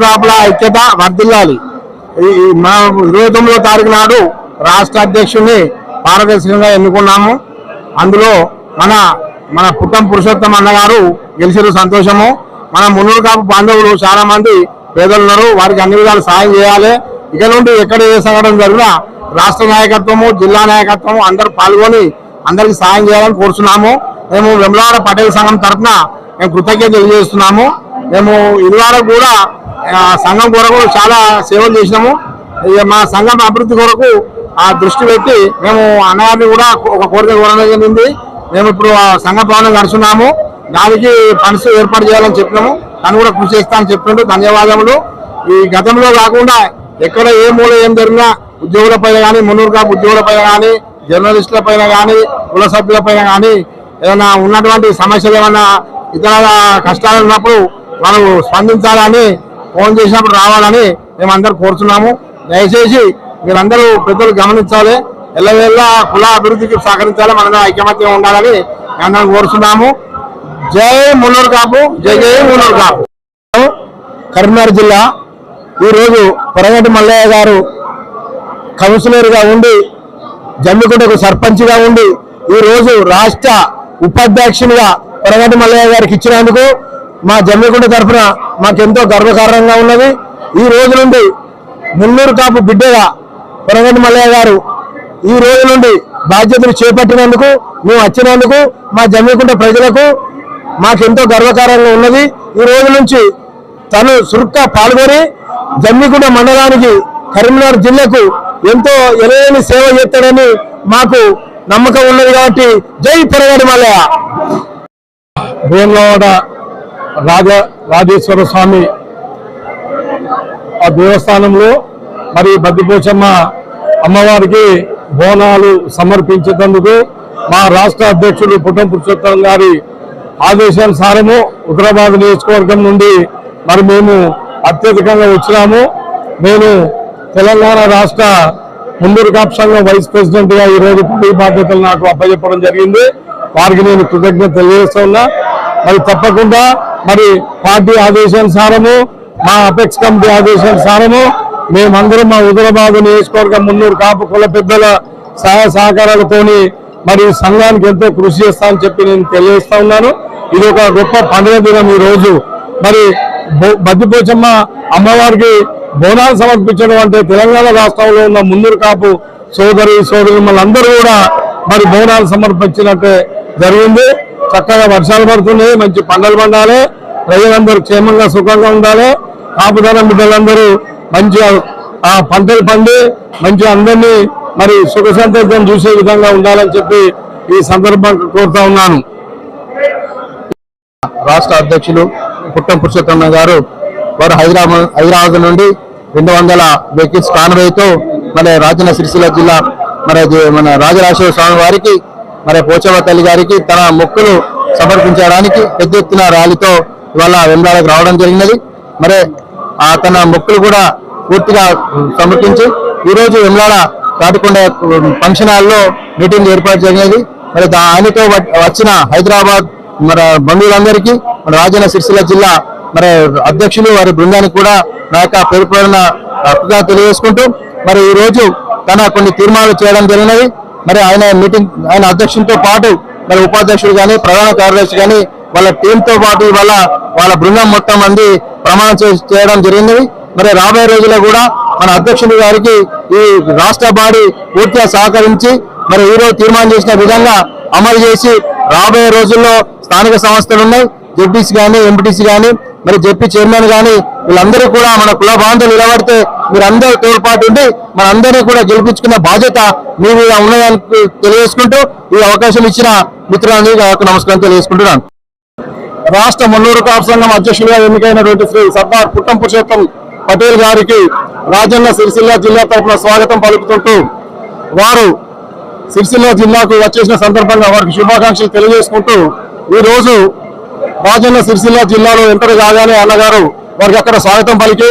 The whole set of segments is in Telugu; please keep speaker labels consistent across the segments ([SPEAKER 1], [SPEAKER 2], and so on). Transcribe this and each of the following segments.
[SPEAKER 1] కాపుల ఐక్యత వర్ధిల్లాలి. ఈ- మా ఇరవై తొమ్మిదో తారీఖు నాడు రాష్ట్ర అధ్యక్షుడిని పారదర్శకంగా ఎన్నుకున్నాము. అందులో మన మన పుట్టం పురుషోత్తం అన్నగారు గెలిచిన సంతోషము. మన మున్నూరు కాపు బాంధవులు చాలా మంది పేదలు ఉన్నారు వారికి అన్ని విధాలు సాయం చేయాలి. ఇక నుండి ఎక్కడ ఏ సంఘటన జరిగినా రాష్ట్ర నాయకత్వము జిల్లా నాయకత్వము అందరూ పాల్గొని అందరికి సాయం చేయాలని కోరుతున్నాము మేము వెమ్లవాడ పటేల్ సంఘం తరఫున మేము కృతజ్ఞత తెలియజేస్తున్నాము. మేము ఇదివరకు కూడా సంఘం కొరకు చాలా సేవలు చేసినాము. ఇక మా సంఘం అభివృద్ధి కొరకు ఆ దృష్టి పెట్టి మేము అన్నగారిని కూడా ఒక కోరిక కోరడం జరిగింది. మేము ఇప్పుడు ఆ సంఘ భవనం నడుస్తున్నాము. దానికి ఫండ్స్ ఏర్పాటు చేయాలని చెప్పినాము. తను కూడా కృషి చేస్తానని చెప్పినట్టు ధన్యవాదములు. ఈ గతంలో కాకుండా ఎక్కడ ఏ మూల ఏం జరిగినా ఉద్యోగుల పైన కానీ మున్నూరు కాపు ఉద్యోగుల పైన కానీ జర్నలిస్టుల పైన కానీ కుల సభ్యుల పైన కానీ ఏమైనా ఉన్నటువంటి సమస్యలు ఏమైనా ఇతర కష్టాలు ఉన్నప్పుడు మనం స్పందించాలని ఫోన్ చేసినప్పుడు రావాలని మేము అందరు కోరుతున్నాము దయచేసి మీరందరూ పెద్దలు గమనించాలి. ఎల్లవేళ్ళ కుల అభివృద్ధికి సహకరించాలి. మన ఐకమత్యం ఉండాలని అందరం కోరుతున్నాము జై మున్నూరు కాపు జై జై మున్నూరు కాపు. కరీంనగర్ జిల్లా ఈరోజు పొరగటి మల్లయ్య గారు కౌన్సిలర్గా ఉండి జమ్మికుంటకు సర్పంచ్గా ఉండి ఈ రోజు రాష్ట్ర ఉపాధ్యక్షునిగా పొరగటి మల్లయ్య గారికి ఇచ్చినందుకు మా జమ్మికుంట తరఫున మాకెంతో గర్వకారణంగా ఉన్నది. ఈ రోజు నుండి మున్నూరు కాపు బిడ్డగా పొరగటి మల్లయ్య గారు ఈ రోజు నుండి బాధ్యతలు చేపట్టినందుకు మేము వచ్చినందుకు మా జమ్మికుంట ప్రజలకు మాకెంతో గర్వకారంగా ఉన్నది. ఈ రోజు నుంచి తను చురుగ్గా పాల్గొని జమ్మికుంట మండలానికి కరీంనగర్ జిల్లాకు ఎంతో ఎనలేని సేవ చేస్తాడని మాకు నమ్మకం ఉన్నది కాబట్టి జై పొరగడి మల్లయ్య. భీమలవాడ రాజ రాజేశ్వర స్వామి ఆ దేవస్థానంలో మరి బద్దిపోచమ్మ అమ్మవారికి బోనాలు సమర్పించేందుకు మా రాష్ట్ర అధ్యక్షుడు పుట్టం పురుషోత్తం గారి ఆదేశానుసారము ఉత్తరాబాద్ నియోజకవర్గం నుండి మరి మేము అత్యధికంగా వచ్చినాము. నేను తెలంగాణ రాష్ట్ర ముందూరు కాపు సంఘం వైస్ ప్రెసిడెంట్గా ఈ రోజు పదవి బాధ్యతలు నాకు అప్పచెప్పడం జరిగింది. వారికి నేను కృతజ్ఞత తెలియజేస్తా ఉన్నా. మరి తప్పకుండా మరి పార్టీ ఆదేశానుసారము మా అపెక్స్ కమిటీ ఆదేశానుసారము మేమందరం మా హుదరాబాద్ నియోజకవర్గం మున్నూరు కాపు కుల పెద్దల సహాయ సహకారాలతోని మరి సంఘానికి ఎంతో కృషి చేస్తానని చెప్పి నేను తెలియజేస్తా ఉన్నాను. ఇది ఒక గొప్ప పండుగ దినం ఈ రోజు. మరి బద్దిపోచమ్మ అమ్మవారికి బోనాలు సమర్పించడం అంటే తెలంగాణ రాష్ట్రంలో ఉన్న మున్నూరు కాపు సోదరి సోదరు మళ్ళందరూ కూడా మరి బోనాలు సమర్పించినట్టే జరిగింది. చక్కగా వర్షాలు పడుతున్నాయి మంచి పంటలు పండాలి ప్రజలందరూ క్షేమంగా సుఖంగా ఉండాలి కాపుదారం బిడ్డలందరూ మంచిగా ఆ పంటలు పండి మంచిగా అందరినీ మరి సుఖ సంతోషం చూసే విధంగా ఉండాలని చెప్పి ఈ సందర్భంగా కోరుతా ఉన్నాను. రాష్ట్ర అధ్యక్షులు పుట్టం పురుషోత్తమ గారు వారు హైదరాబాద్ హైదరాబాద్ నుండి రెండు వందల వెహికల్స్ కాన్వేతో మన రాజన్న సిరిసిల్ల జిల్లా మన మన రాజరాజేశ్వర స్వామి వారికి మరి పోచవ తల్లి గారికి తన మొక్కులు సమర్పించడానికి పెద్ద ఎత్తున ర్యాలీతో ఇవాళ వెంబడాలకు రావడం జరిగినది. మరి ఆ తన మొక్కులు కూడా పూర్తిగా సమర్పించి ఈ రోజు కాటుకొండ ఫంక్షన్ హాల్లో మీటింగ్ ఏర్పాటు జరిగినది. మరి దానితో వచ్చిన హైదరాబాద్ మన బంధువులందరికీ మన రాజన్న సిరిసిల్ల జిల్లా మరి అధ్యక్షులు వారి బృందానికి కూడా నా యొక్క పేరు పేరున తెలియజేసుకుంటూ మరి ఈ రోజు తన కొన్ని తీర్మానాలు చేయడం జరిగినది. మరి ఆయన మీటింగ్ ఆయన అధ్యక్షులతో పాటు మరి ఉపాధ్యక్షుడు కానీ ప్రధాన కార్యదర్శి కానీ వాళ్ళ టీంతో పాటు ఇవాళ వాళ్ళ బృందం మొత్తం మంది ప్రమాణం చే- చేయడం జరిగింది. మరి రాబోయే రోజుల్లో కూడా మన అధ్యక్షుడి గారికి ఈ రాష్ట్ర బాడీ పూర్తిగా సహకరించి మరి ఈరోజు తీర్మానం చేసిన విధంగా అమలు చేసి రాబోయే రోజుల్లో స్థానిక సంస్థలు ఉన్నాయి. జెడ్పీసీ కానీ ఎంపీటీసీ కానీ మరి జెడ్పీ చైర్మన్ కానీ వీళ్ళందరూ కూడా మన కుల బాంధవులు నిలబడితే మీరందరూ తోడ్పాటు ఉండి మనందరినీ కూడా గెలిపించుకున్న బాధ్యత మీ మీద ఉన్నదని తెలియజేసుకుంటూ ఈ అవకాశం ఇచ్చిన మిత్రులందరికీ నాకు నమస్కారం తెలియజేసుకుంటున్నాను. రాష్ట్ర మున్నూరు కాపు సంఘం అధ్యక్షులుగా ఎన్నికైనటువంటి శ్రీ సర్దార్ పుట్టం పురుషోత్తం పటేల్ గారికి రాజన్న సిరిసిల్ల జిల్లా తరఫున స్వాగతం పలుకుతుంటూ వారు సిరిసిల్ల జిల్లాకు వచ్చేసిన సందర్భంగా వారికి శుభాకాంక్షలు తెలియజేసుకుంటూ ఈ రోజు రాజన్న సిరిసిల్ల జిల్లాలో ఎంటర్ కాగానే అన్నగారు వారికి అక్కడ స్వాగతం పలికి.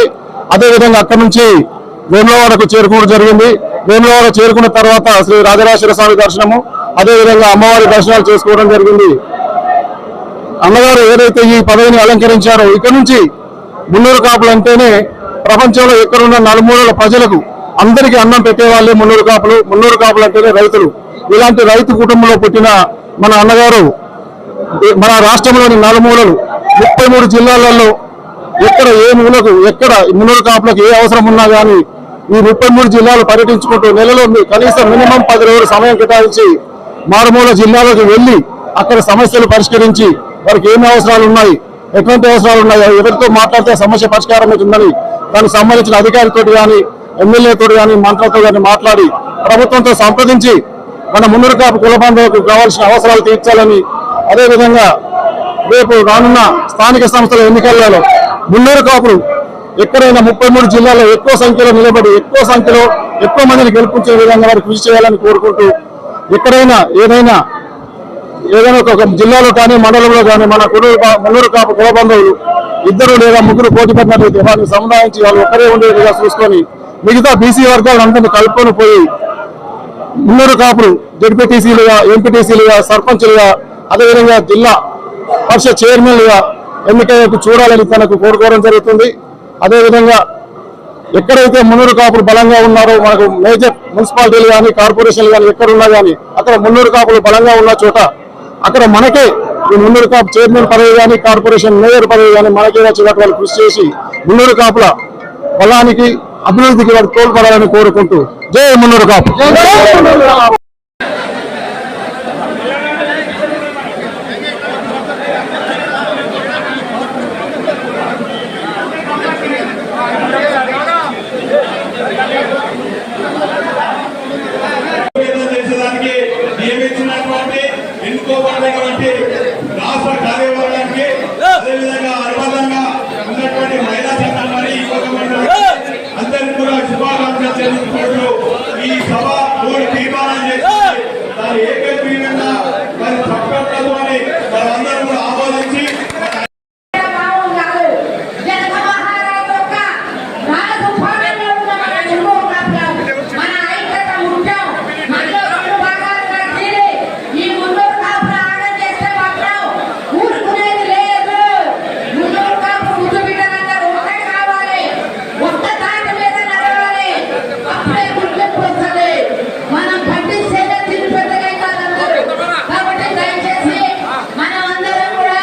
[SPEAKER 1] అదేవిధంగా అక్కడి నుంచి వేములవాడకు చేరుకోవడం జరిగింది. వేములవాడ చేరుకున్న తర్వాత శ్రీ రాజరాజేశ్వర స్వామి దర్శనము అదేవిధంగా అమ్మవారి దర్శనాలు చేసుకోవడం జరిగింది. అన్నగారు ఏదైతే ఈ పదవిని అలంకరించారో ఇక్కడి నుంచి
[SPEAKER 2] మున్నూరు కాపులు అంటేనే ప్రపంచంలో ఎక్కడున్న నలుమూలల ప్రజలకు అందరికీ అన్నం పెట్టేవాళ్ళే మున్నూరు కాపులు. మున్నూరు కాపులు అంటేనే రైతులు. ఇలాంటి రైతు కుటుంబంలో పుట్టిన మన అన్నగారు మన రాష్ట్రంలోని నలుమూలలు ముప్పై మూడు జిల్లాలలో ఎక్కడ ఏ మూలకు ఎక్కడ మున్నూరు కాపులకు ఏ అవసరం ఉన్నా కానీ ఈ ముప్పై మూడు జిల్లాలు పర్యటించుకుంటూ నెలలో కనీసం మినిమం పది రోజులు సమయం కేటాయించి మారుమూల జిల్లాలకు వెళ్ళి అక్కడ సమస్యలు పరిష్కరించి వారికి ఏమి అవసరాలు ఉన్నాయి ఎటువంటి అవసరాలు ఉన్నాయి ఎవరితో మాట్లాడితే సమస్య పరిష్కారం అవుతుందని దానికి సంబంధించిన అధికారితో కానీ ఎమ్మెల్యేతో కానీ మంత్రులతో కానీ మాట్లాడి ప్రభుత్వంతో సంప్రదించి మన మున్నూరు కాపు కుల కావాల్సిన అవసరాలు తీర్చాలని అదేవిధంగా రేపు రానున్న స్థానిక సంస్థల ఎన్నికలలో మున్నూరు కాపులు ఎక్కడైనా ముప్పై మూడు జిల్లాల్లో ఎక్కువ సంఖ్యలో నిలబడి ఎక్కువ సంఖ్యలో ఎక్కువ మందిని గెలిపించే విధంగా వారు కృషి చేయాలని కోరుకుంటూ ఎక్కడైనా ఏదైనా ఏదైనా ఒక జిల్లాలో కానీ మండలంలో కానీ మన కుటుంబ మున్నూరు కాపు కుల బంధువులు ఇద్దరు లేదా ముగ్గురు పోటీ పడినట్లయితే వారిని సముదాయించి వాళ్ళు ఒక్కరే ఉండేట్టుగా చూసుకొని మిగతా బీసీ వర్గాలను అందరినీ కలుపుకొని పోయి మున్నూరు కాపులు జడ్పీటీసీలుగా ఎంపీటీసీలుగా సర్పంచ్లుగా అదేవిధంగా జిల్లా పరిషత్ చైర్మన్గా ఎన్నికయ్యకు చూడాలని తనకు కోరుకోవడం జరుగుతుంది. అదేవిధంగా ఎక్కడైతే మున్నూరు కాపులు బలంగా ఉన్నారో మనకు మేజర్ మున్సిపాలిటీలు కానీ కార్పొరేషన్లు కానీ ఎక్కడున్నా కానీ అక్కడ మున్నూరు కాపులు బలంగా ఉన్న చోట అక్కడ మనకే ఈ మున్నూరు కాపు చైర్మన్ పదవి కానీ కార్పొరేషన్ మేయర్ పదవి కానీ మనకే వచ్చేటట్టు వాళ్ళు కృషి చేసి మున్నూరు కాపుల బలానికి అభివృద్ధికి వాళ్ళు తోడ్పడాలని కోరుకుంటూ జై మున్నూరు కాపు
[SPEAKER 3] ఏదో చేసేదానికి నియమించినటువంటి ఎన్నుకోబడినటువంటి రాష్ట్ర కార్యవర్గానికి అదేవిధంగా అనుబంధంగా ఉన్నటువంటి మహిళా సంఘం మరి ఇంకొక అందరికీ కూడా శుభాకాంక్షలు తెలుపుకుంటూ ఈ సభ మూడు తీర్మానం చేసి దాని ఏకగ్రీవంగా మరి చట్టంతో మరి అందరూ కూడా ఆమోదించి
[SPEAKER 4] బాగుండాలి జనత మహారాజు యొక్క నాలుగు పాలనలో ఉన్న మన తెలుగు ప్రాంతం మన ఐక్యత ముఖ్యం మనలో రెండు భాగాలుగా తీరి ఈ మున్నూరు కాపులు ఆర్డర్ చేస్తే మాత్రం ఊరుకునేది లేదు మున్నూరు కాపు ముద్దు బిడ్డలందరూ ఒకటే కావాలి ఒక్క తాటి మీద నడవాలి అప్పుడే గుర్తింపు వస్తుంది మనం పట్టిస్తేనే తిరిగి పెద్దగా కాదంటారు కాబట్టి దయచేసి మనం అందరం కూడా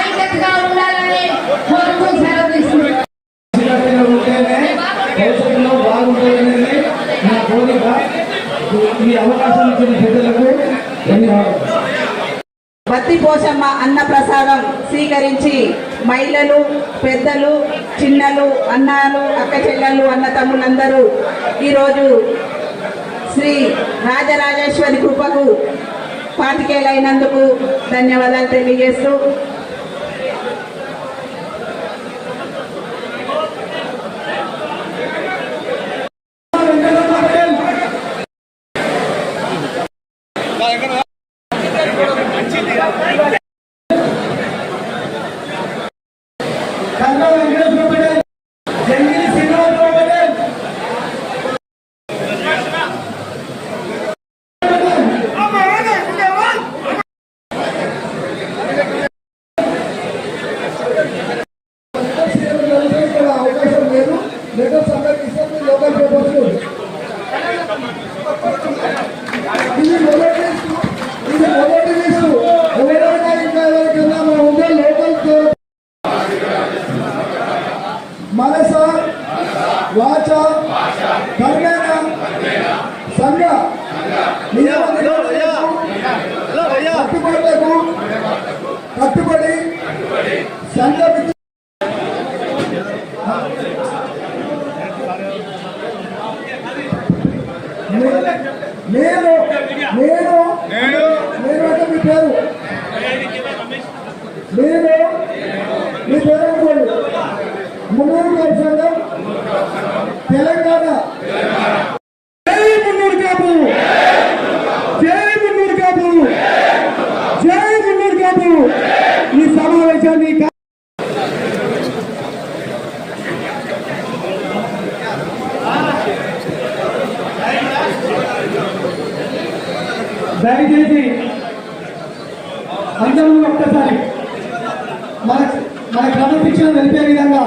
[SPEAKER 4] ఐక్యతగా ఉండాలని కోరుతూ సెలవు తీసుకుంటున్నాం
[SPEAKER 5] ఖచ్చితంగా ఉంటేనే భవిష్యత్తులో బాగుంటుందనేది నా కోరిక ఈ అవకాశం ఇచ్చిన ప్రజలకు ధన్యవాదాలు.
[SPEAKER 6] బత్తి పోషమ్మ అన్న ప్రసాదం స్వీకరించి మహిళలు పెద్దలు చిన్నలు అన్నాలు అక్క చెల్లెళ్ళు అన్న తమ్ములందరూ ఈరోజు శ్రీ రాజరాజేశ్వరి కృపకు పాతికేలైనందుకు ధన్యవాదాలు తెలియజేస్తూ
[SPEAKER 5] కన్నా వెంకటేశ్వర పటేల్ జంగిలి శ్రీనివాసరావు పటేల్ అవకాశం లేదు లెటర్స్ అందరికి ఇస్తాం లోకల్ పేపర్స్ ఇది మొదటి లిస్టు ఇది మొదటి లిస్టు ఎవరైనా ఇంకా ఎవరికైనా మన ఉండే లోకల్ పేపర్ మనస వాచ కర్మేణ సంఘ నియమ నిబంధనలకు కట్టుబడులకు కట్టుబడి సంఘ విధి- నేను నేను నేను నేను అంటే మీ పేరు నేను మీ పేరు అనుకోండి మున్నూరు సంఘం తెలంగాణ జై మున్నూరు కాపు జై మున్నూరు కాపు జై మున్నూరు కాపు ఈ సమావేశాన్ని కా- దయచేసి అందరూ ఒక్కసారి మన మన క్రమశిక్షణ తెలిపే విధంగా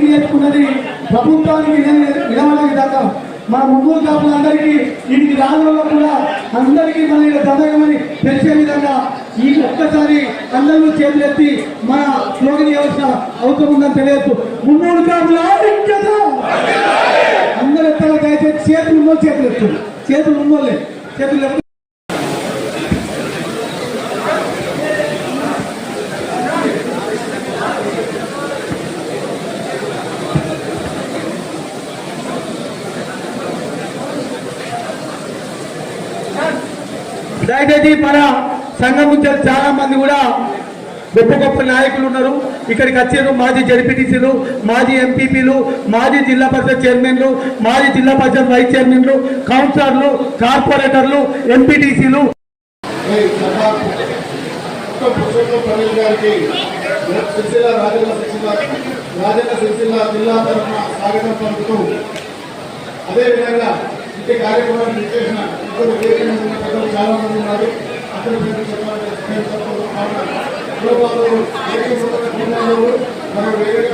[SPEAKER 5] మనం నేర్చుకున్నది ప్రభుత్వానికి నిలవడానికి దాకా మన ముగ్గురు కాపులందరికీ వీటికి రాజులలో కూడా అందరికీ మన ఇక్కడ తెలిసే విధంగా ఈ ఒక్కసారి అందరూ చేతులెత్తి మన స్లోగన్ వ్యవస్థ అవసరం ఉందని తెలియదు మున్నూరు కాపుల ఐక్యత! అందరూ ఎత్తాలి దయచేసి చేతులు ఉన్నోళ్ళు చేతులు ఎత్తు చేతులు ఉన్నోళ్ళే చేతులు అయితే మన సంఘం చాలా మంది కూడా గొప్ప గొప్ప నాయకులు ఉన్నారు. ఇక్కడికి వచ్చారు. మాజీ జడ్పీటీసీలు మాజీ ఎంపీపీలు మాజీ జిల్లా పరిషత్ చైర్మన్లు మాజీ జిల్లా పరిషత్ వైస్ చైర్మన్లు కౌన్సిలర్లు కార్పొరేటర్లు ఎంపీటీసీలు.
[SPEAKER 7] రాజన్న సిరిసిల్ల జిల్లా తరఫున స్వాగతం పలుకుతూ అదేవిధంగా ఇంటి కార్యక్రమాన్ని పెద్దలు చాలా మంది ఉన్నారు. అక్కడ మీరు చెప్పాలి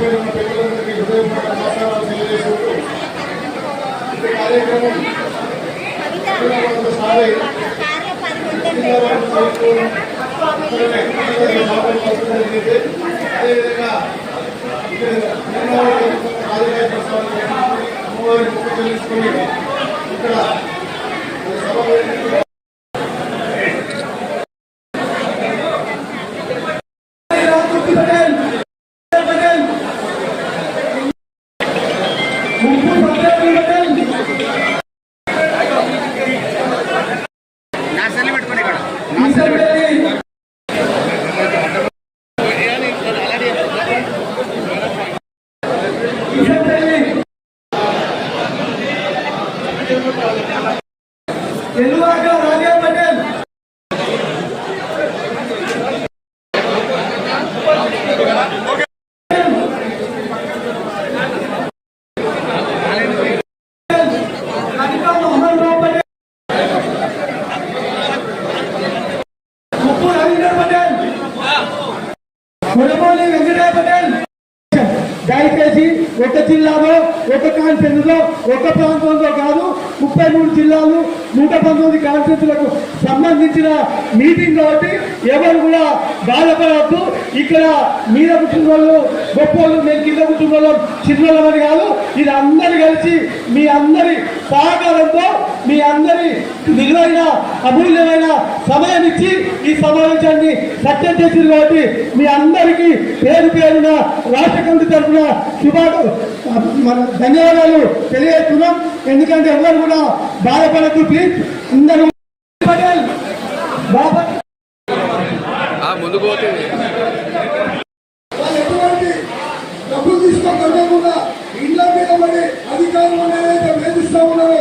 [SPEAKER 7] మీద ఉన్న పెద్దలందరికీ హృదయపూర్వక నమస్కారాలు తెలియజేసుకుంటూ కార్యక్రమం అదేవిధంగా అమ్మవారి ముక్కు చెల్లించుకొని ఇక్కడ
[SPEAKER 5] కనికా వెంకటయ్య పటేల్ దయచేసి ఒక జిల్లాలో ఒక కాన్ఫరెన్స్లో ఒక ప్రాంతంలో కాదు ముప్పై మూడు జిల్లాలు నూట పంతొమ్మిది కాన్ఫరెన్స్లకు సంబంధించిన మీటింగ్ కాబట్టి ఎవరు కూడా బాధపడద్దు ఇక్కడ మీద కూర్చున్న వాళ్ళు గొప్ప వాళ్ళు మేము కింద కూర్చున్న వాళ్ళం చిన్నోళ్ళమని కాదు ఇది అందరు కలిసి మీ అందరి సహకారంతో మీ అందరి విలువైన అమూల్యమైన సమయం ఇచ్చి ఈ సమావేశాన్ని సత్యం చేసింది కాబట్టి మీ అందరికీ పేరు పేరున రాష్ట్ర కమిటీ తరఫున శుభా మన ధన్యవాదాలు తెలియజేస్తున్నాం. ఎందుకంటే ఎవరు కూడా బాధపడద్దు ప్లీజ్ అందరూ
[SPEAKER 8] ముందుకు
[SPEAKER 7] డబ్బులు తీసుకోకుండా ఇళ్ళ మీద పడి అధికారులను ఏదైతే వేధిస్తా ఉన్నారో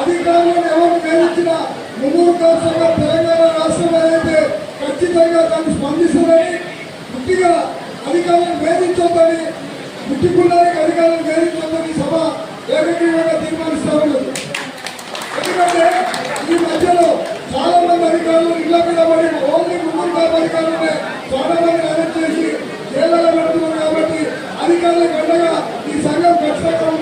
[SPEAKER 7] అధికారులను ఎవరు వేధించినా ముగ్గురు కాకుండా తెలంగాణ రాష్ట్రం ఏదైతే ఖచ్చితంగా దాన్ని స్పందిస్తుందని ముట్టిగా అధికారులను వేధించొద్దని ముట్టికున్నానికి అధికారులను వేధించొద్దని సభ ఏకగ్రీవంగా తీర్మానిస్తా ఉన్నది. ఎందుకంటే ఈ మధ్యలో చాలా మంది అధికారులు ఇళ్ళ మీద పడి ఓన్లీ ముగ్గురు కాపు అధికారులనే చాలా మంది అరెస్ట్ చేసి జైల్లో పెడుతున్నారు కాబట్టి అధికారులకు అండగా ఈ సంఘం ఖచ్చితంగా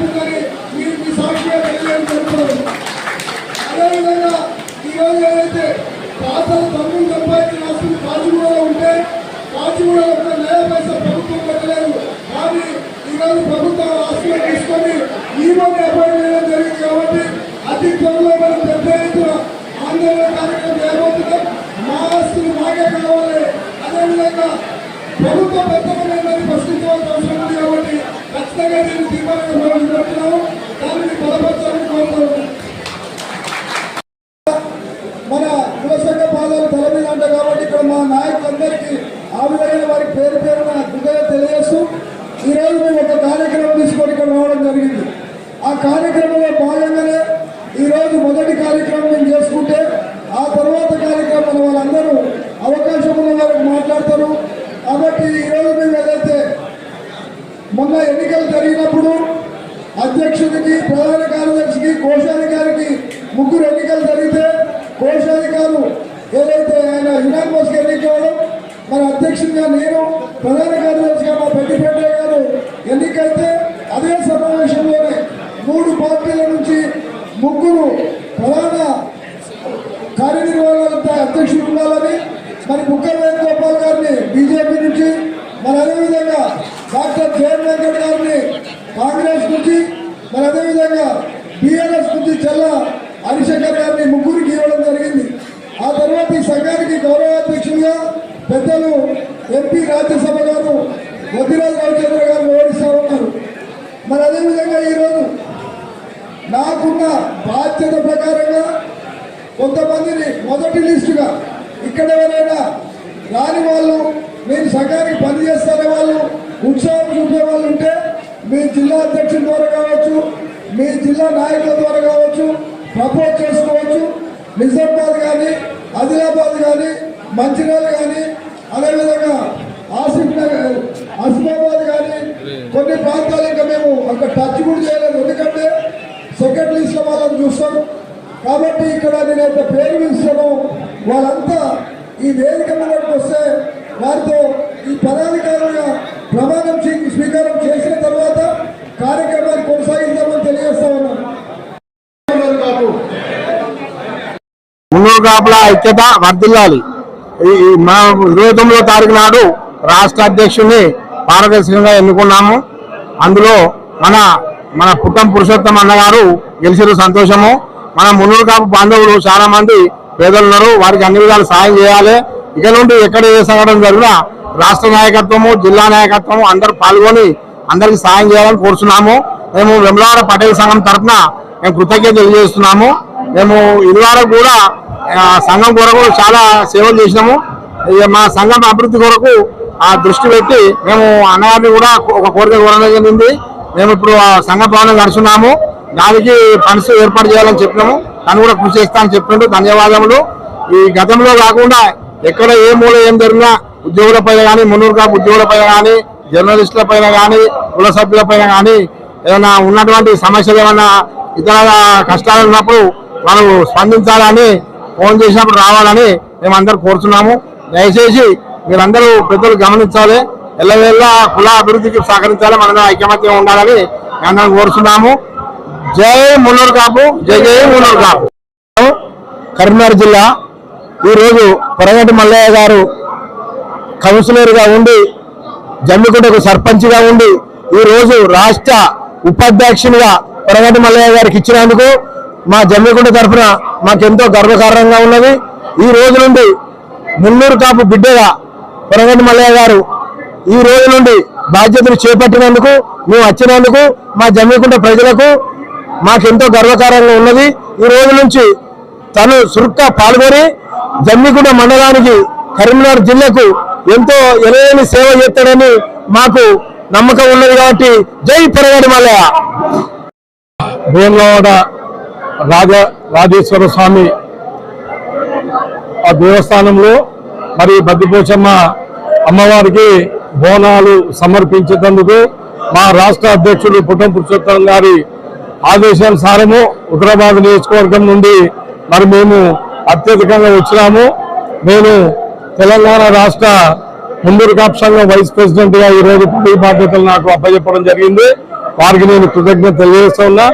[SPEAKER 7] దానిని బలపరచాలని మన కులసంగ పాదాలు తల మీద ఉంటాయి కాబట్టి ఇక్కడ మా నాయకులందరికీ ఆ వారి పేరు పేరున కృతజ్ఞత తెలియజేస్తూ ఈ రోజు మేము ఒక కార్యక్రమం తీసుకొని ఇక్కడ రావడం జరిగింది ఆ కార్యక్రమంలో భాగంగానే ఈ రోజు మొదటి కార్యక్రమం మేము చేసుకుంటే ఆ తర్వాత కార్యక్రమం వాళ్ళందరూ అవకాశం ఉన్న వారికి మాట్లాడతారు కాబట్టి ఈ రోజు మేము ఏదైతే మొన్న ఎన్నికలు జరిగినప్పుడు అధ్యక్షుడికి ప్రధాన కార్యదర్శికి కోశాధికారికి ముగ్గురు ఎన్నికలు జరిగితే కోశాధికారు ఏదైతే ఆయన యునానిమస్గా ఎన్నికవడం మన అధ్యక్షుడిగా నేను ప్రధాన కార్యదర్శిగా మా పెట్టిపెట్టే గారు ఎన్నికైతే అదే సమావేశంలోనే మూడు పార్టీల నుంచి ముగ్గురు ప్రధాన కార్యనిర్వహణ అధ్యక్షుడు ఉండాలని మరి ముఖ్యమంత్రి గోపాల్ గారిని బీజేపీ నుంచి మరి అదేవిధంగా డాక్టర్ జే. ఆదిలాబాద్ కానీ మంచిర్యాల కానీ అదేవిధంగా ఆసిఫ్ నగర్ ఆసిఫాబాద్ కానీ కొన్ని ప్రాంతాలు ఇంకా మేము అక్కడ టచ్ కూడా చేయలేదు. ఎందుకంటే సెకండ్ లిస్ట్లో వాళ్ళని చూస్తాం కాబట్టి ఇక్కడ నేనైతే పేరు పిలుస్తాను. వాళ్ళంతా ఈ వేదిక మీదకి వస్తే వారితో ఈ పదాధికారులుగా ప్రమాణం స్వీకారం చేసిన తర్వాత కార్యక్రమాన్ని కొనసాగిస్తామని తెలియజేస్తామని ఉన్నాను
[SPEAKER 9] మున్నూరు కాపుల ఐక్యత వర్ధిల్లాలి. మా ఇరవై తొమ్మిదో తారీఖు నాడు రాష్ట్ర అధ్యక్షుడిని పారదర్శకంగా ఎన్నుకున్నాము. అందులో మన మన పుట్టం పురుషోత్తం అన్నగారు గెలిచిన సంతోషము. మన మున్నూరు కాపు బాంధవులు చాలా మంది పేదలు ఉన్నారు వారికి అన్ని విధాలు సాయం చేయాలి. ఇక నుండి ఎక్కడ ఏ సంఘటన జరిగినా రాష్ట్ర నాయకత్వము జిల్లా నాయకత్వము అందరూ పాల్గొని అందరికి సాయం చేయాలని కోరుతున్నాము మేము వెమ్లవాడ పటేల్ సంఘం తరఫున మేము కృతజ్ఞత తెలియజేస్తున్నాము. మేము ఇదివరకు కూడా సంఘం కొరకు చాలా సేవలు చేసినాము. ఇక మా సంఘం అభివృద్ధి కొరకు ఆ దృష్టి పెట్టి మేము అన్నగారిని కూడా ఒక కోరిక కోరడం జరిగింది. మేము ఇప్పుడు ఆ సంఘ భవనం నడుచున్నాము దానికి ఫండ్స్ ఏర్పాటు చేయాలని చెప్పినాము. తను కూడా కృషి చేస్తానని చెప్పినట్టు ధన్యవాదములు. ఈ గతంలో కాకుండా ఎక్కడ ఏ మూల ఏం జరిగినా ఉద్యోగుల పైన కానీ మున్నూరు కాపు ఉద్యోగుల పైన కానీ జర్నలిస్టుల పైన కానీ కుల సభ్యుల పైన కానీ ఏదైనా ఉన్నటువంటి సమస్యలు ఏమైనా ఇతర కష్టాలు ఉన్నప్పుడు వాళ్ళు స్పందించాలని ఫోన్ చేసినప్పుడు రావాలని మేము అందరు కోరుతున్నాము దయచేసి మీరందరూ పెద్దలు గమనించాలి. ఎల్లవేళ్ళ కుల అభివృద్ధికి సహకరించాలి. మన ఐకమత్యం ఉండాలని అందరం కోరుతున్నాము జై మున్నూరు కాపు జై జై మున్నూరు కాపు. కరీంనగర్ జిల్లా ఈరోజు పొరగటి మల్లయ్య గారు కౌన్సిలర్గా ఉండి జమ్మికుంటకు సర్పంచ్గా ఉండి ఈ రోజు రాష్ట్ర ఉపాధ్యక్షునిగా పొరగటి మల్లయ్య గారికి ఇచ్చినందుకు మా జమ్మికుంట తరఫున మాకెంతో గర్వకారణంగా ఉన్నది. ఈ రోజు నుండి మున్నూరు కాపు బిడ్డగా పొరగటి మల్లయ్య గారు ఈ రోజు నుండి బాధ్యతలు చేపట్టినందుకు మేము వచ్చినందుకు మా జమ్మికుంట ప్రజలకు మాకెంతో గర్వకారంగా ఉన్నది. ఈ రోజు నుంచి తను సురుగ్గా పాల్గొని జమ్మికుంట మండలానికి కరీంనగర్ జిల్లాకు ఎంతో ఎనలేని సేవ చేస్తాడని మాకు నమ్మకం ఉన్నది కాబట్టి జై పెరగడి మల్లయ్య. భీమలవాడ రాజ రాజేశ్వర స్వామి ఆ దేవస్థానంలో మరి బద్దిపోచమ్మ అమ్మవారికి బోనాలు సమర్పించేందుకు మా రాష్ట్ర అధ్యక్షుడు పుట్టం పురుషోత్తం గారి ఆదేశానుసారము ఉత్తరాబాద్ నియోజకవర్గం నుండి మరి మేము అత్యధికంగా వచ్చినాము. నేను తెలంగాణ రాష్ట్ర ముందూరు కాపు వైస్ ప్రెసిడెంట్గా ఈరోజు ఈ రోజు పదవి బాధ్యతలు నాకు అప్పచెప్పడం జరిగింది. వారికి నేను కృతజ్ఞత తెలియజేస్తున్నా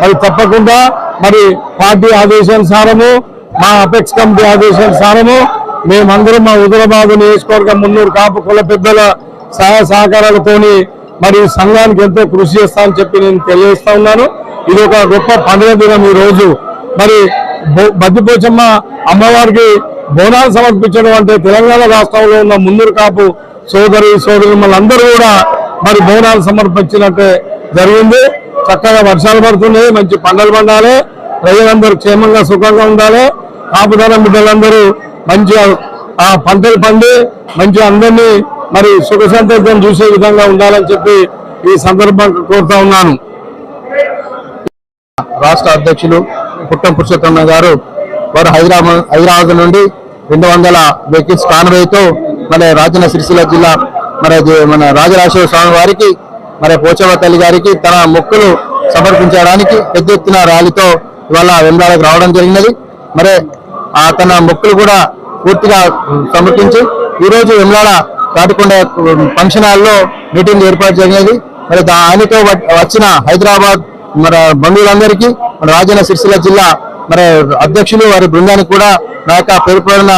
[SPEAKER 9] మరి తప్పకుండా మరి పార్టీ ఆదేశానుసారము మా అపెక్స్ కమిటీ ఆదేశానుసారము మేమందరం మా హుదరాబాద్ నియోజకవర్గం మున్నూరు కాపు కుల పెద్దల సహాయ సహకారాలతోని మరి సంఘానికి ఎంతో కృషి చేస్తామని చెప్పి నేను తెలియజేస్తా ఉన్నాను. ఇది ఒక గొప్ప పండుగ దినం ఈ రోజు. మరి బద్దిపోచమ్మ అమ్మవారికి బోనాలు సమర్పించడం అంటే తెలంగాణ రాష్ట్రంలో ఉన్న మున్నూరు కాపు సోదరి సోదరు మళ్ళందరూ కూడా మరి బోనాలు సమర్పించినట్టే జరిగింది. చక్కగా వర్షాలు పడుతున్నాయి మంచి పంటలు పండాలి ప్రజలందరూ క్షేమంగా సుఖంగా ఉండాలి. కాపుదారం బిడ్డలందరూ మంచిగా ఆ పంటలు పండి మంచిగా అందరినీ మరి సుఖ సంతోషం చూసే విధంగా ఉండాలని చెప్పి ఈ సందర్భంగా కోరుతా ఉన్నాను. రాష్ట్ర అధ్యక్షులు పుట్టం పురుషోత్తమ్మ గారు వారు హైదరాబాద్ హైదరాబాద్ నుండి రెండు వందల వెహికల్స్ కాన్వేతో మన రాజన్న సిరిసిల్ల జిల్లా మన మన రాజరాజేశ్వర స్వామి వారికి మరి పోచమ్మ తల్లి గారికి తన మొక్కులు సమర్పించడానికి పెద్ద ఎత్తున ర్యాలీతో ఇవాళ వెంబడాలకు రావడం జరిగినది. మరి ఆ తన మొక్కులు కూడా పూర్తిగా సమర్పించి ఈ రోజు వెమ్లాడ తాటికొండ ఫంక్షన్ హాల్లో మీటింగ్ ఏర్పాటు జరిగినది. మరి దానితో వచ్చిన హైదరాబాద్ మరి బంధువులందరికీ మన రాజన్న సిరిసిల్ల జిల్లా మరి అధ్యక్షులు వారి బృందానికి కూడా నా యొక్క పేరు పేరున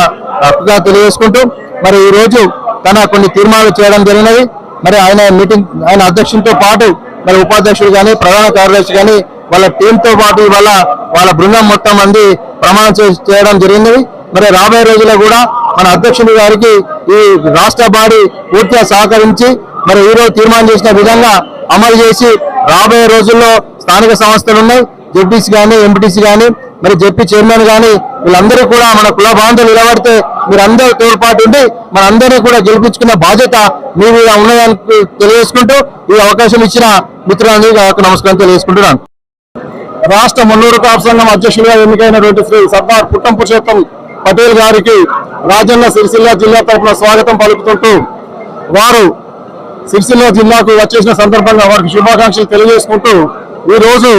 [SPEAKER 9] తెలియజేసుకుంటూ మరి ఈ రోజు తన కొన్ని తీర్మానాలు చేయడం జరిగినది.
[SPEAKER 2] మరి ఆయన మీటింగ్ ఆయన అధ్యక్షులతో పాటు మరి ఉపాధ్యక్షుడు కానీ ప్రధాన కార్యదర్శి కానీ వాళ్ళ టీంతో పాటు ఇవాళ వాళ్ళ బృందం మొత్తం మంది ప్రమాణం చేయడం జరిగింది. మరి రాబోయే రోజుల్లో కూడా మన అధ్యక్షుడి గారికి ఈ రాష్ట్ర బాడీ పూర్తిగా సహకరించి మరి ఈరోజు తీర్మానం చేసిన విధంగా అమలు చేసి రాబోయే రోజుల్లో స్థానిక సంస్థలు ఉన్నాయి. జెడ్పీసీ కానీ ఎంపీటీసీ కానీ మరి జెపీ చైర్మన్ కానీ వీళ్ళందరూ కూడా మన కుల బాంధవులు నిలబడితే మీరందరూ తోడ్పాటు ఉండి మనందరినీ కూడా గెలిపించుకున్న బాధ్యత మీ మీద ఉన్నదని తెలియజేసుకుంటూ ఈ అవకాశం ఇచ్చిన మిత్రులందరికీ నమస్కారం తెలియజేసుకుంటున్నాను. రాష్ట్ర మున్నూరు కాపు సంఘం అధ్యక్షులుగా ఎన్నికైనటువంటి శ్రీ సర్దార్ పుట్టం పురుషోత్తం పటేల్ గారికి రాజన్న సిరిసిల్ల జిల్లా తరఫున స్వాగతం పలుకుతుంటూ వారు సిరిసిల్ల జిల్లాకు వచ్చేసిన సందర్భంగా వారికి శుభాకాంక్షలు తెలియజేసుకుంటూ ఈరోజు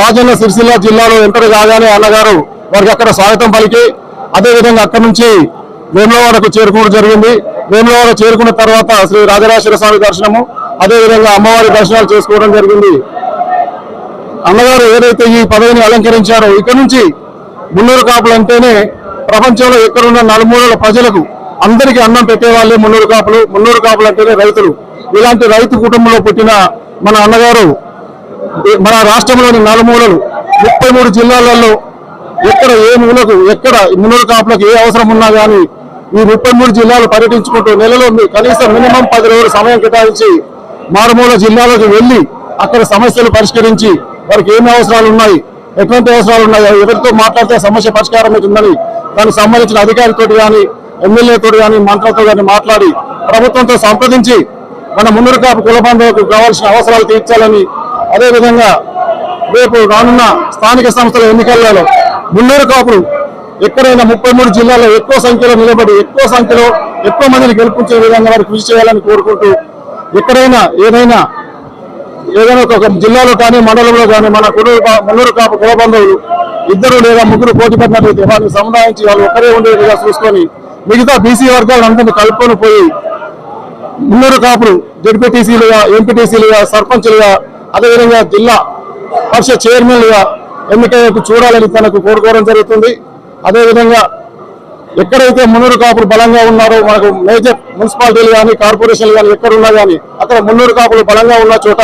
[SPEAKER 2] రాజన్న సిరిసిల్ల జిల్లాలో ఎంటర్ కాగానే అన్నగారు వారికి అక్కడ స్వాగతం పలికి. అదేవిధంగా అక్కడి నుంచి వేములవాడకు చేరుకోవడం జరిగింది. వేములవాడ చేరుకున్న తర్వాత శ్రీ రాజరాజేశ్వర స్వామి దర్శనము అదేవిధంగా అమ్మవారి దర్శనాలు చేసుకోవడం జరిగింది. అన్నగారు ఏదైతే ఈ పదవిని అలంకరించారో ఇక్కడి నుంచి మున్నూరు కాపులు అంటేనే ప్రపంచంలో ఎక్కడున్న నలుమూలల ప్రజలకు అందరికీ అన్నం పెట్టేవాళ్ళే మున్నూరు కాపులు. మున్నూరు కాపులు అంటేనే రైతులు. ఇలాంటి రైతు కుటుంబంలో పుట్టిన మన అన్నగారు మన రాష్ట్రంలోని నలుమూలలు ముప్పై మూడు జిల్లాలలో ఎక్కడ ఏ మూలకు ఎక్కడ ఈ కాపులకు ఏ అవసరం ఉన్నా కానీ ఈ ముప్పై మూడు జిల్లాలు పర్యటించుకుంటూ నెలలో కనీసం మినిమం పది రోజులు సమయం కేటాయించి మారుమూల జిల్లాలకు వెళ్ళి అక్కడ సమస్యలు పరిష్కరించి వారికి ఏమి అవసరాలు ఉన్నాయి ఎటువంటి అవసరాలు ఉన్నాయి ఎవరితో మాట్లాడితే సమస్య పరిష్కారం అవుతుందని దానికి సంబంధించిన అధికారితో కానీ ఎమ్మెల్యేతో కానీ మంత్రులతో కానీ మాట్లాడి ప్రభుత్వంతో సంప్రదించి మన మున్నూరు కాపు కుల బంధువులకు కావాల్సిన అవసరాలు తీర్చాలని అదేవిధంగా రేపు రానున్న స్థానిక సంస్థల ఎన్నికలలో మున్నూరు కాపులు ఎక్కడైనా ముప్పై మూడు జిల్లాల్లో ఎక్కువ సంఖ్యలో నిలబడి ఎక్కువ సంఖ్యలో ఎక్కువ మందిని గెలిపించే విధంగా వారు కృషి చేయాలని కోరుకుంటూ ఎక్కడైనా ఏదైనా ఏదైనా ఒక జిల్లాలో కానీ మండలంలో కానీ మన కుటుంబ మున్నూరు కాపు కుల బంధువులు ఇద్దరు లేదా ముగ్గురు పోటీ పడినట్లయితే వారిని సముదాయించి వాళ్ళు ఒక్కరే ఉండేట్టుగా చూసుకొని మిగతా బీసీ వర్గాలను అందరినీ కలుపుకొని పోయి ముల్లూరు కాపులు జడ్పీటీసీలుగా ఎంపీటీసీలుగా సర్పంచ్లుగా అదేవిధంగా జిల్లా పరిషత్ చైర్మన్గా ఎన్నికయ్యేట్టు చూడాలని తనకు కోరుకోవడం జరుగుతుంది. అదేవిధంగా ఎక్కడైతే మున్నూరు కాపులు బలంగా ఉన్నారో మనకు మేజర్ మున్సిపాలిటీలు కానీ కార్పొరేషన్లు కానీ ఎక్కడున్నా కానీ అక్కడ మున్నూరు కాపులు బలంగా ఉన్న చోట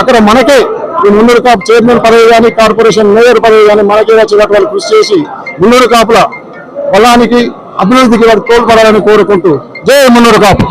[SPEAKER 2] అక్కడ మనకే ఈ మున్నూరు కాపు చైర్మన్ పదవి కానీ కార్పొరేషన్ మేయర్ పదవి కానీ మనకే వచ్చేటట్టు వాళ్ళు కృషి చేసి మున్నూరు కాపుల బలానికి అభివృద్ధికి వారు తోడ్పడాలని కోరుకుంటూ జై మున్నూరు కాపు.